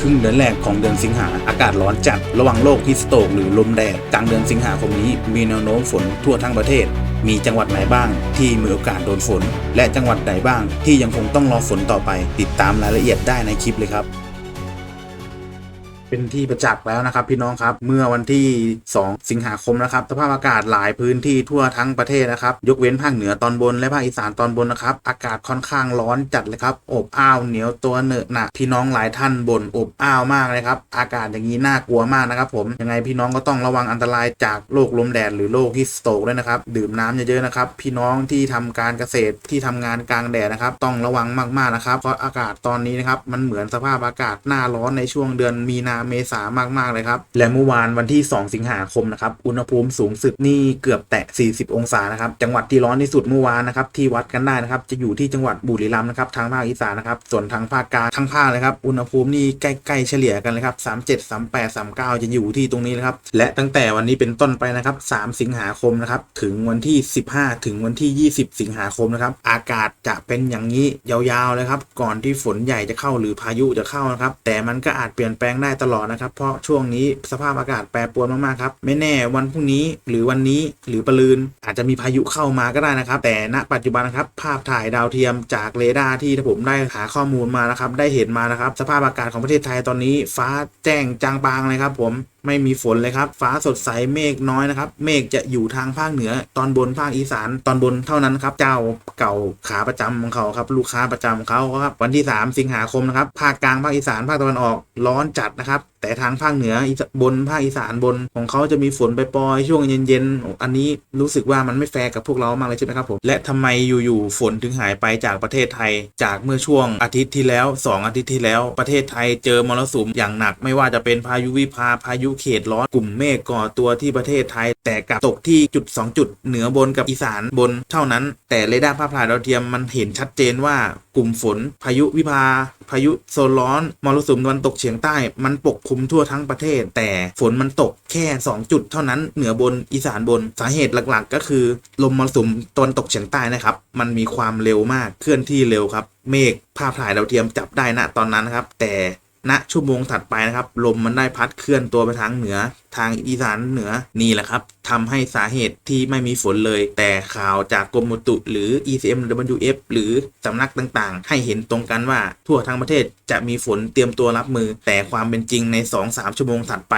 ครึ่งเดือนแรกของเดือนสิงหาอากาศร้อนจัดระวังโรคฮิสโตกหรือลมแดดกลางเดือนสิงหาคมนี้มีแนวโน้มฝนทั่วทั้งประเทศ มีจังหวัดไหนบ้างที่มีโอกาสโดนฝน และจังหวัดไหนบ้างที่ยังคงต้องรอฝนต่อไป ติดตามรายละเอียดได้ในคลิปเลยครับ เป็นที่ประจักษ์แล้วนะครับ พี่น้องครับเมื่อวันที่ 2 สิงหาคมนะครับสภาพอากาศหลายพื้นที่ทั่วทั้งประเทศนะครับ ยกเว้นภาคเหนือตอนบนและภาคอีสานตอนบนนะครับ อากาศค่อนข้างร้อนจัดเลยครับอบอ้าวเหนียวตัวเหนอะหนักพี่น้องหลายท่านบ่นอบอ้าวมากเลยครับอากาศอย่างนี้น่ากลัวมากนะครับ ผมยังไงพี่น้องก็ต้องระวังอันตรายจากโรคลมแดดหรือโรคฮิสโตกด้วยนะครับ ดื่มน้ำเยอะๆนะครับพี่น้องที่ทำการเกษตรที่ทำงานกลางแดดนะครับ ต้องระวังมากๆนะครับเพราะอากาศตอนนี้นะครับมันเหมือนสภาพอากาศหน้าร้อนในช่วงเดือนมีนาเมษามากๆเลยครับ และเมื่อวานวันที่ 2 สิงหาคมนะครับ อุณหภูมิสูงสุดนี่เกือบแตะ 40 องศานะครับ จังหวัดที่ร้อนที่สุดเมื่อวานนะครับ ที่วัดกันได้นะครับ จะอยู่ที่จังหวัดบุรีรัมย์นะครับ ทางภาคอีสานนะครับ ส่วนทางภาคกลางทั้งภาคเลยครับ อุณหภูมินี่ใกล้ๆเฉลี่ยกันเลยครับ 37 38 39 จะอยู่ที่ตรงนี้นะครับ และตั้งแต่วันนี้เป็นต้นไปนะครับ 3 สิงหาคมนะครับ ถึงวันที่ 15 ถึงวันที่ 20 สิงหาคมนะครับ อากาศจะเป็นอย่างนี้ยาวๆเลยครับ ก่อนที่ฝนใหญ่จะเข้าหรือพายุจะเข้านะครับ แต่มันก็อาจเปลี่ยนแปลงได้ตลอดนะครับ เพราะช่วงนี้สภาพอากาศแปรปรวนมากๆครับ ไม่แน่วันพรุ่งนี้หรือวันนี้หรือปรืนอาจจะมีพายุเข้ามาก็ได้นะครับ แต่ณปัจจุบันนะครับภาพถ่ายดาวเทียมจากเรดาร์ที่ผมได้หาข้อมูลมานะครับ ได้เห็นมานะครับ สภาพอากาศของประเทศไทยตอนนี้ ฟ้าแจ้งจางบางเลยครับผมไม่มีฝนเลยครับ ฟ้าสดใสเมฆน้อยนะครับ เมฆจะอยู่ทางภาคเหนือ ตอนบนภาคอีสานตอนบนเท่านั้นครับ เจ้าเก่าขาประจำของเขาครับ ลูกค้าประจำของเขาครับ วันที่ 3 สิงหาคมนะครับ ภาคกลางภาคอีสานภาคตะวันออกร้อนจัดนะครับแต่ทางภาคเหนือบนภาคอีสานบนของเขาจะมีฝนไปปลอยช่วงเย็นๆ อันนี้รู้สึกว่ามันไม่แฟร์กับพวกเรามากเลยใช่ไหมครับผมและทำไมอยู่ๆฝนถึงหายไปจากประเทศไทย จากเมื่อช่วงอาทิตย์ที่แล้ว 2 อาทิตย์ที่แล้ว ประเทศไทยเจอมรสุมอย่างหนัก ไม่ว่าจะเป็นพายุวิภาพายุเขตร้อนกลุ่มเมฆก่อตัวที่ประเทศไทย แต่กลับตกที่จุด 2 จุดเหนือบนกับอีสานบนเท่านั้น แต่เรดาร์ภาพถ่ายดาวเทียมมันเห็นชัดเจนว่า กลุ่มฝน พายุวิภา พายุโซนร้อนมรสุมตะวันตกเฉียงใต้ มันปกคลุมทั่วทั้งประเทศ แต่ฝนมันตกแค่ 2 จุดเท่านั้นเหนือบนอีสานบนสาเหตุหลักๆ ก็คือ ลมมรสุมตะวันตกเฉียงใต้นะครับ มันมีความเร็วมากเคลื่อนที่เร็วครับ เมฆภาพถ่ายดาวเทียมจับได้ณตอนนั้นครับ แต่ ณชั่วโมงถัดไปนะครับ ลมมันได้พัดเคลื่อนตัวไปทางเหนือ ทางอีสานเหนือนี่แหละครับทำให้สาเหตุที่ไม่มีฝนเลย แต่ข่าวจากกรมอุตุหรือ ECMWF หรือสำนักต่างๆ ให้เห็นตรงกันว่า ทั่วทั้งประเทศจะมีฝนเตรียมตัวรับมือ แต่ความเป็นจริงใน 2-3 ชั่วโมงถัดไป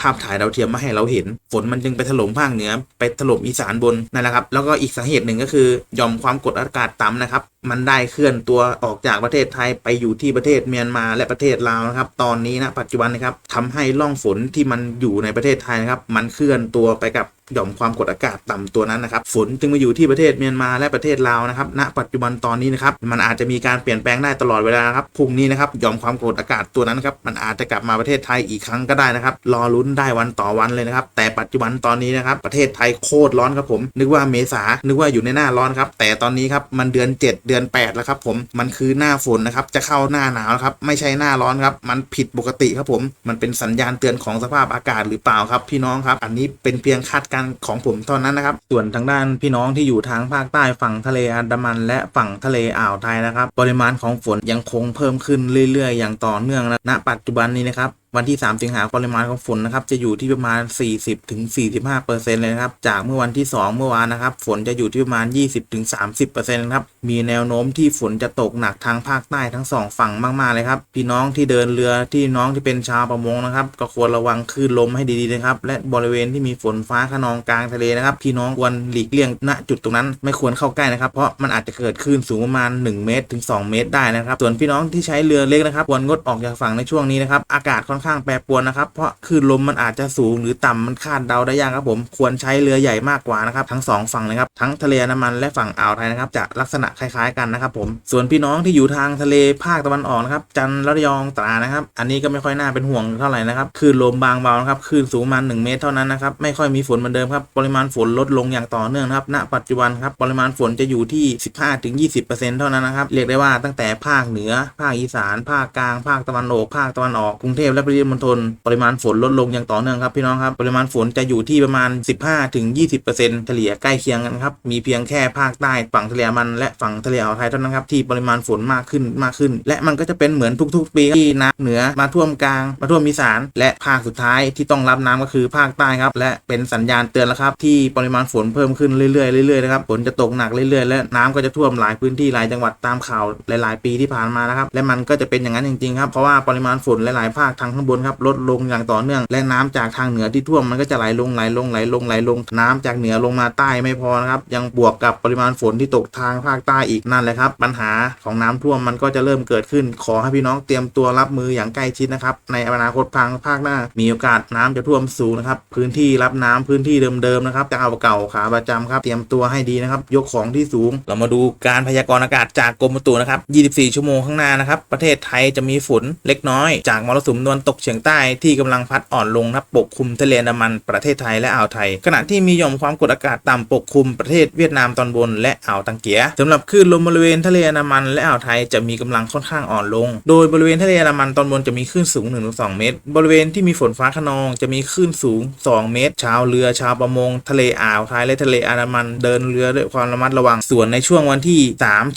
ภาพถ่ายดาวเทียมมาให้เราเห็น ฝนมันจึงไปถล่มภาคเหนือ ไปถล่มอีสานบนนั่นแหละครับ แล้วก็อีกสาเหตุหนึ่งก็คือยอมความกดอากาศต่ำนะครับ มันได้เคลื่อนตัวออกจากประเทศไทยไปอยู่ที่ประเทศเมียนมาและประเทศลาวนะครับ ตอนนี้นะปัจจุบันนะครับทำให้ร่องฝนที่มันอยู่ในประเทศไทยนะครับ มันเคลื่อนตัวไปกับหย่อมความกดอากาศต่ำตัวนั้นนะครับฝนจึงมาอยู่ที่ประเทศเมียนมาและประเทศลาวนะครับณปัจจุบันตอนนี้นะครับมันอาจจะมีการเปลี่ยนแปลงได้ตลอดเวลาครับพรุ่งนี้นะครับหย่อมความกดอากาศตัวนั้นครับมันอาจจะกลับมาประเทศไทยอีกครั้งก็ได้นะครับรอลุ้นได้วันต่อวันเลยนะครับแต่ปัจจุบันตอนนี้นะครับประเทศไทยโคตรร้อนครับผม นึกว่าเมษานึกว่าอยู่ในหน้าร้อนครับแต่ตอนนี้ครับมันเดือน7เดือน8แล้วครับผมมันคือหน้าฝนนะครับจะเข้าหน้าหนาวครับไม่ใช่หน้าร้อนครับมันผิดปกติครับผมมันเป็นสัญญาณเตือนของสภาพอากาศหรือเปล่าครับพี่น้องครับ อันนี้เป็นเพียงคาดการณ์ของผมเท่านั้นนะครับ ส่วนทางด้านพี่น้องที่อยู่ทางภาคใต้ฝั่งทะเลอันดามัน และฝั่งทะเลอ่าวไทยนะครับ ปริมาณของฝนยังคงเพิ่มขึ้นเรื่อยๆ อย่างต่อเนื่องนะณปัจจุบันนี้นะครับ วันที่ 3 สิงหาปริมาณของฝนนะครับ จะอยู่ที่ประมาณ 40ถึง45เปอร์เซ็นต์เลยนะครับ จากเมื่อวันที่ 2 เมื่อวานนะครับ ฝนจะอยู่ที่ประมาณ 20ถึง30เปอร์เซ็นต์ครับ มีแนวโน้มที่ฝนจะตกหนักทางภาคใต้ทั้งสองฝั่งมากๆเลยครับ พี่น้องที่เดินเรือที่น้องที่เป็นชาวประมงนะครับ ก็ควรระวังคลื่นลมให้ดีๆนะครับ และบริเวณที่มีฝนฟ้าขนองกลางทะเลนะครับ พี่น้องควรหลีกเลี่ยงณจุดตรงนั้น ไม่ควรเข้าใกล้นะครับ เพราะมันอาจจะเกิดคลื่นสูงประมาณ 1 เมตรถึง 2 เมตรได้นะครับ ส่วนพี่น้องที่ใช้เรือเล็กนะครับ ควรงดออกจากฝั่งในช่วงนี้นะครับ อากาศค่อนข้างแปรปรวนนะครับ เพราะคลื่นลมมันอาจจะสูงหรือต่ำมันคาดเดาได้ยากครับผมควรใช้เรือใหญ่มากกว่านะครับทั้งสองฝั่งเลยครับทั้งทะเลน้ำมันและฝั่งอ่าวไทยนะครับจะลักษณะคล้ายๆกันนะครับผมส่วนพี่น้องที่อยู่ทางทะเลภาคตะวันออกนะครับจันทร์ระยองตรานะครับ อันนี้ก็ไม่ค่อยน่าเป็นห่วงเท่าไหร่นะครับคลื่นลมบางเบานะครับคลื่นสูงประมาณ1เมตรเท่านั้นนะครับไม่ค่อยมีฝนเหมือนเดิมครับปริมาณฝนลดลงอย่างต่อเนื่องนะครับณปัจจุบันครับปริมาณฝนจะอยู่ที่ 15-20%เท่านั้นนะครับเรียกได้ว่าตั้งแต่ภาคเหนือ ภาคอีสาน ภาคกลาง ภาคตะวันออกภาคตะวันออกกรุงเทพและปริมณฑลปริมาณฝนลดลงอย่างต่อเนื่องครับพี่น้องครับปริมาณฝนจะอยู่ที่ประมาณ 15ถึง20%เฉลี่ยใกล้เคียงกันครับมีเพียงแค่ภาคใต้ฝั่งทะเลมัน และฝั่งทะเลอ่าวไทยเท่านั้นครับที่ปริมาณฝนมากขึ้นมากขึ้น และมันก็จะเป็นเหมือนทุก ๆ ปีที่น้ำเหนือมาท่วมกลาง มาท่วมอีสาน และภาคสุดท้ายที่ต้องรับน้ำก็คือภาคใต้ครับและเป็นสัญญาณเตือนแล้วครับที่ปริมาณฝนเพิ่มขึ้นเรื่อยๆเรื่อยๆนะครับฝนจะตกหนักเรื่อยๆและน้ำก็จะท่วมหลายพื้นที่หลายจังหวัดตามข่าวหลาย ๆ ปีที่ผ่านมานะครับและมันก็จะเป็นอย่างนั้นจริงๆครับเพราะว่าปริมาณฝนหลายๆภาคทางางบนครับลดลงอย่างต่อเนื่อง และน้ำจากทางเหนือที่ท่วมมันก็จะไหลลงไหลลงไหลลงไหลลง น้ำจากเหนือลงมาใต้ไม่พอนะครับยังบวกกับปริมาณฝนที่ตกทางภาคใต้อีกนั่นแหละครับ ปัญหาของน้ำท่วมมันก็จะเริ่มเกิดขึ้น ขอให้พี่น้องเตรียมตัวรับมืออย่างใกล้ชิดนะครับในอนาคตพังภาคหน้า มีโอกาสน้ำจะท่วมสูงนะครับพื้นที่รับน้ำพื้นที่เดิมๆนะครับจะเอาเก่าขาประจำครับเตรียมตัวให้ดีนะครับยกของที่สูง เรามาดูการพยากรณ์อากาศจากกรมอุตุนะครับ 24 ชั่วโมงข้างหน้านะครับประเทศไทยจะมีฝนเล็กน้อยจากมรสุมตะวันตกเฉียงใต้ที่กำลังพัดอ่อนลงนะครับปกคลุมทะเลอันดามันประเทศไทยและอ่าวไทย ขณะที่มีหย่อมความกดอากาศต่ำปกคลุมประเทศเวียดนามตอนบนและอ่าวตังเกียสำหรับคลื่นลมบริเวณทะเลอันดามันและอ่าวไทยจะมีกำลังค่อนข้างอ่อนลง โดยบริเวณทะเลอันดามันตอนบนจะมีคลื่นสูง 1-2 เมตร บริเวณที่มีฝนฟ้าขนองจะมีคลื่นสูง 2 เมตร ชาวเรือชาวประมง ทะเลอ่าวไทยและทะเลอันดามันเดินเรือด้วยความระมัดระวัง ส่วนในช่วงวันที่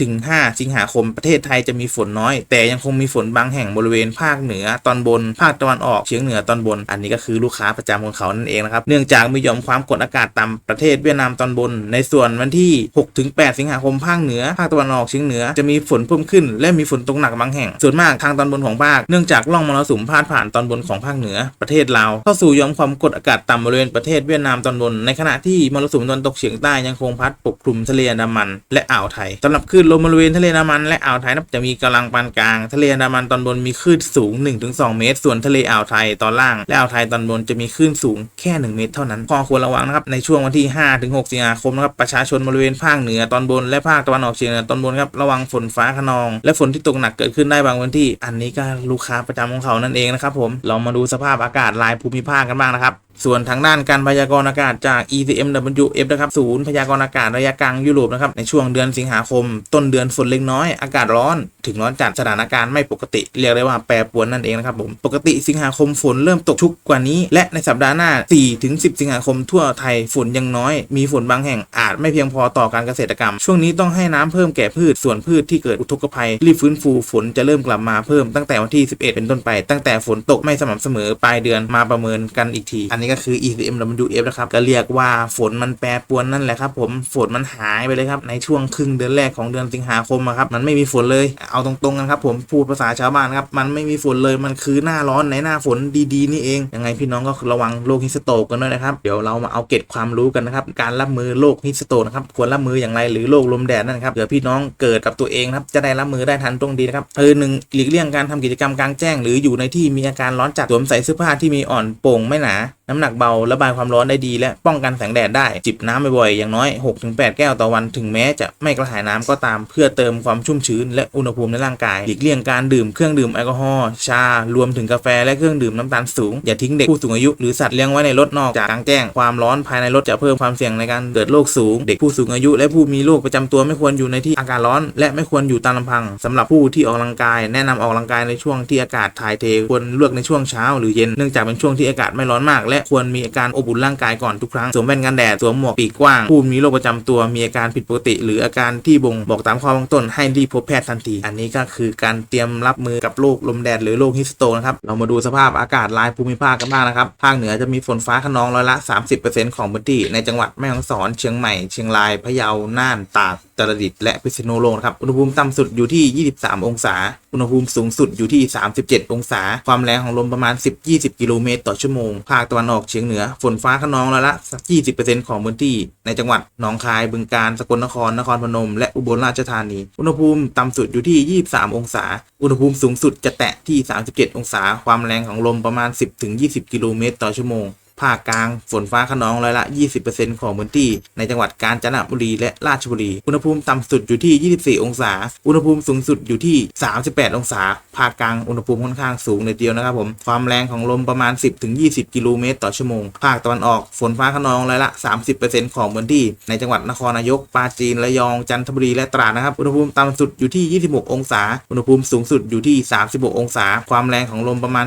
3-5 สิงหาคมประเทศไทยจะมีฝนน้อย แต่ยังคงมีฝนบางแห่งบริเวณภาคเหนือตอนบนภาคตะวันออกเฉียงเหนือตอนบน อันนี้ก็คือลูกค้าประจำของเขานั่นเองนะครับ เนื่องจากมีหย่อมความกดอากาศต่ำประเทศเวียดนามตอนบน ในส่วนวันที่ 6-8 สิงหาคมภาคเหนือภาคตะวันออกเฉียงเหนือจะมีฝนเพิ่มขึ้น และมีฝนตกหนักบางแห่ง ส่วนมากทางตอนบนของภาคเนื่องจากร่องมรสุมพาดผ่านตอนบนของภาคเหนือประเทศลาวเข้าสู่หย่อมความกดอากาศต่ำบริเวณประเทศเวียดนามตอนบน ในขณะที่มรสุมตะวันตกเฉียงใต้ยังคงพัดปกคลุมทะเลอันดามัน และอ่าวไทยสำหรับคลื่นลมบริเวณทะเลอันดามัน และอ่าวไทยนับจะมีกำลังปานกลาง ทะเลอันดามันตอนบนมีคลื่นสูง 1-2 เมตรส่วนทะเลอ่าวไทยตอนล่าง และอ่าวไทยตอนบนจะมีคลื่นสูงแค่ 1 เมตรเท่านั้นข้อควรระวังนะครับในช่วงวันที่ 5-6 สิงหาคมนะครับประชาชนบริเวณภาคเหนือตอนบนและภาคตะวันออกเฉียงเหนือตอนบนครับระวังฝนฟ้าขนอง และฝนที่ตกหนักเกิดขึ้นได้บางพื้นที่ อันนี้ก็ลูกค้าประจำของเขานั่นเองนะครับผมเรามาดูสภาพอากาศรายภูมิภาคกันบ้างนะครับ ส่วนทางด้านการพยากรณ์อากาศจาก ECMWF นะครับศูนย์พยากรณ์อากาศระยะกลางยุโรปนะครับในช่วงเดือนสิงหาคม ต้นเดือนฝนเล็กน้อย อากาศร้อน ถึงร้อนจัดสถานการณ์ไม่ปกติ เรียกได้ว่าแปรปรวนนั่นเองนะครับผม ปกติสิงหาคมฝนเริ่มตกชุกกว่านี้ และในสัปดาห์หน้า 4-10 สิงหาคมทั่วไทยฝนยังน้อย มีฝนบางแห่งอาจไม่เพียงพอต่อการเกษตรกรรม ช่วงนี้ต้องให้น้ำเพิ่มแก่พืชส่วนพืชที่เกิดอุทกภัยรีบฟื้นฟูฝนจะเริ่มกลับมาเพิ่มตั้งแต่วันที่ 11 เป็นต้นไป ตั้งแต่ฝนตกไม่สม่ำเสมอปลายเดือนมาประเมินกันอีกทีอันนี้ก็คือ ECM WF นะครับก็เรียกว่าฝนมันแปรปรวนนั่นแหละครับผมฝนมันหายไปเลยครับในช่วงครึ่งเดือนแรกของเดือนสิงหาคมครับมันไม่มีฝนเลยเอาตรงๆกันครับผมพูดภาษาชาวบ้านครับมันไม่มีฝนเลยมันคือหน้าร้อนในหน้าฝนดีๆนี่เองยังไงพี่น้องก็ระวังโรคฮิสโตกกันด้วยนะครับเดี๋ยวเรามาเอาเก็ดความรู้กันนะครับการรับมือโรคฮิสโตกนะครับควรรับมืออย่างไรหรือโรคลมแดดนั่นครับเผื่อพี่น้องเกิดกับตัวเองครับจะได้รับมือได้ทันตรงดีนะครับเออหนึ่งหลีกเลี่ยงการทำกิจกรรมกลางแจ้ง หรืออยู่ในที่มีอาการร้อนจัดสวมใส่เสื้อผ้าที่มีอ่อนโป่งไม่หนาน้ำหนักเบาระบายความร้อนได้ดี และป้องกันแสงแดดได้จิบน้ำบ่อยๆอย่างน้อย 6-8 แก้วต่อวันถึงแม้จะไม่กระหายน้ำก็ตามเพื่อเติมความชุ่มชื้นและอุณหภูมิในร่างกายหลีกเลี่ยงการดื่มเครื่องดื่มแอลกอฮอล์ชารวมถึงกาแฟและเครื่องดื่มน้ำตาลสูงอย่าทิ้งเด็กผู้สูงอายุหรือสัตว์เลี้ยงไว้ในรถนอกจากกลางแจ้งความร้อนภายในรถจะเพิ่มความเสี่ยงในการเกิดโรคสูง เด็กผู้สูงอายุ และผู้มีโรคประจำตัวไม่ควรอยู่ในที่อากาศร้อน และไม่ควรอยู่ตามลำพังสำหรับผู้ที่ออกกำลังกาย แนะนำออกกำลังกายในช่วงที่อากาศถ่ายเทควรเลือกในช่วงเช้าหรือเย็นเนื่องจากเป็นช่วงที่อากาศไม่ร้อนมากและควรมีอาการอบอุ่นร่างกายก่อนทุกครั้ง สวมแว่นกันแดด สวมหมวกปีกกว้าง ผู้มีโรคประจำตัวมีอาการผิดปกติ หรืออาการที่บ่งบอกตามข้อข้างต้นให้รีบพบแพทย์ทันที อันนี้ก็คือการเตรียมรับมือกับโรคลมแดดหรือโรคฮิสโตนะครับ เรามาดูสภาพอากาศรายภูมิภาคกันบ้างนะครับ ภาคเหนือจะมีฝนฟ้าขนองร้อยละ 30%ของพื้นที่ในจังหวัดแม่ฮ่องสอนเชียงใหม่เชียงรายพะเยาน่านตากตรดิตและพิษณุโลกครับอุณหภูมิต่ำสุดอยู่ที่ 23 องศา อุณหภูมิสูงสุดอยู่ที่ 37 องศา ความแรงของลมประมาณ 10-20 กิโลเมตรต่อชั่วโมง ภาคตะวันออกเฉียงเหนือ ฝนฟ้าขนองร้อยละ20%ของพื้นที่ในจังหวัดหนองคาย บึงกาฬ สกลนคร นครพนม และอุบลราชธานี อุณหภูมิต่ำสุดอยู่ที่ 23 องศา อุณหภูมิสูงสุดจะแตะที่ 37 องศา ความแรงของลมประมาณ 10-20 กิโลเมตรต่อชั่วโมง ภาคกลางฝนฟ้าขนองร้อยละ 20%ของพื้นที่ ในจังหวัดกาญจนบุรีและราชบุรี อุณหภูมิต่ำสุดอยู่ที่ 24 องศา อุณหภูมิสูงสุดอยู่ที่ 38 องศา ภาคกลางอุณหภูมิค่อนข้างสูงเลยเดียวนะครับผม ความแรงของลมประมาณ 10-20 กิโลเมตรต่อชั่วโมง ภาคตะวันออกฝนฟ้าขนองร้อยละ 30%ของพื้นที่ ในจังหวัดนครนายก ปราจีน ระยอง จันทบุรี และตราดนะครับ อุณหภูมิต่ำสุดอยู่ที่ 26 องศา อุณหภูมิสูงสุดอยู่ที่ 36 องศา ความแรงของลมประมาณ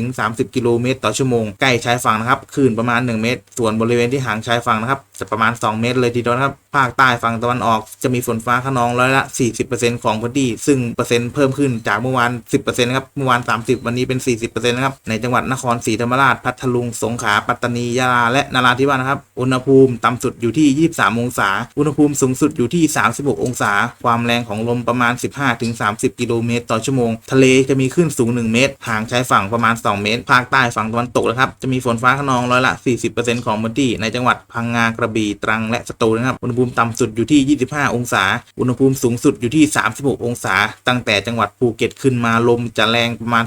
15-30 กิโลเมตรต่อชั่วโมง ใกล้ชายฝั่งนะครับคลื่นประมาณ 1 เมตร ส่วนบริเวณที่ห่างชายฝั่งนะครับ จะประมาณ 2 เมตรเลยทีเดียวนะครับ ภาคใต้ฝั่งตะวันออกจะมีฝนฟ้าขนองร้อยละ 40%ของพื้นที่ ซึ่งเปอร์เซ็นต์เพิ่มขึ้นจากเมื่อวาน 10%นะครับเมื่อวาน 30 วันนี้เป็น 40%นะครับ ในจังหวัดนครศรีธรรมราช พัทลุง สงขลา ปัตตานี ยะลา และนราธิวาสนะครับ อุณหภูมิต่ำสุดอยู่ที่ 23 องศา อุณหภูมิสูงสุดอยู่ที่ 36 องศา ความแรงของลมประมาณ 15-30 กิโลเมตรต่อชั่วโมง ทะเลจะมีคลื่นสูง 1 เมตร ห่างชายฝั่งประมาณ 2 เมตร ภาคใต้ฝั่งตะวันตกนะครับ จะมีฝนฟ้าขนองร้อยละ 40%ของพื้นที่ ในจังหวัดพังงา กระบี่ ตรัง และสตูนะครับ อุณหภูมิต่ำสุดอยู่ที่ 25 องศา อุณหภูมิสูงสุดอยู่ที่ 36 องศา ตั้งแต่จังหวัดภูเก็ตขึ้นมาลมจะแรงประมาณ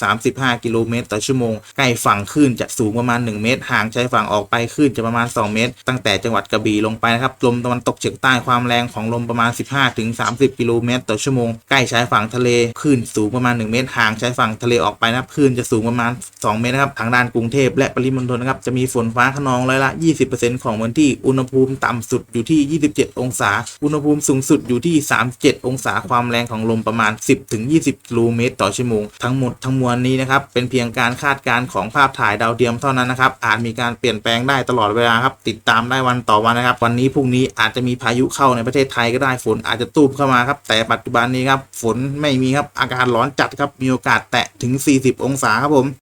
15-35 กิโลเมตรต่อชั่วโมง ใกล้ฝั่งคลื่นจะสูงประมาณ 1 เมตร ห่างชายฝั่งออกไปคลื่นจะประมาณ 2 เมตร ตั้งแต่จังหวัดกระบี่ลงไปนะครับ ลมตะวันตกเฉียงใต้ความแรงของลมประมาณ 15-30 กิโลเมตรต่อชั่วโมง ใกล้ชายฝั่งทะเลคลื่นสูงประมาณ 1 เมตร ห่างชายฝั่งทะเลออกไปนะครับคลื่นจะสูงประมาณ 2 เมตรนะครับ ทางด้านกรุงเทพและปริมณฑลนะครับ จะมีฝนฟ้าขนองร้อยละ 20%ของพื้นที่ อุณหภูมิต่ำสุดอยู่ที่ 27 องศา อุณหภูมิสูงสุดอยู่ที่ 37 องศาความแรงของลมประมาณ 10-20 กิโลเมตรต่อชั่วโมง ทั้งหมดทั้งมวลนี้นะครับ เป็นเพียงการคาดการณ์ของภาพถ่ายดาวเทียมเท่านั้นนะครับ อาจมีการเปลี่ยนแปลงได้ตลอดเวลาครับ ติดตามได้วันต่อวันนะครับ วันนี้พรุ่งนี้อาจจะมีพายุเข้าในประเทศไทยก็ได้ ฝนอาจจะตูบเข้ามาครับ แต่ปัจจุบันนี้ครับ ฝนไม่มีครับ อากาศร้อนจัดครับ มีโอกาสแตะถึง 40 องศาครับผม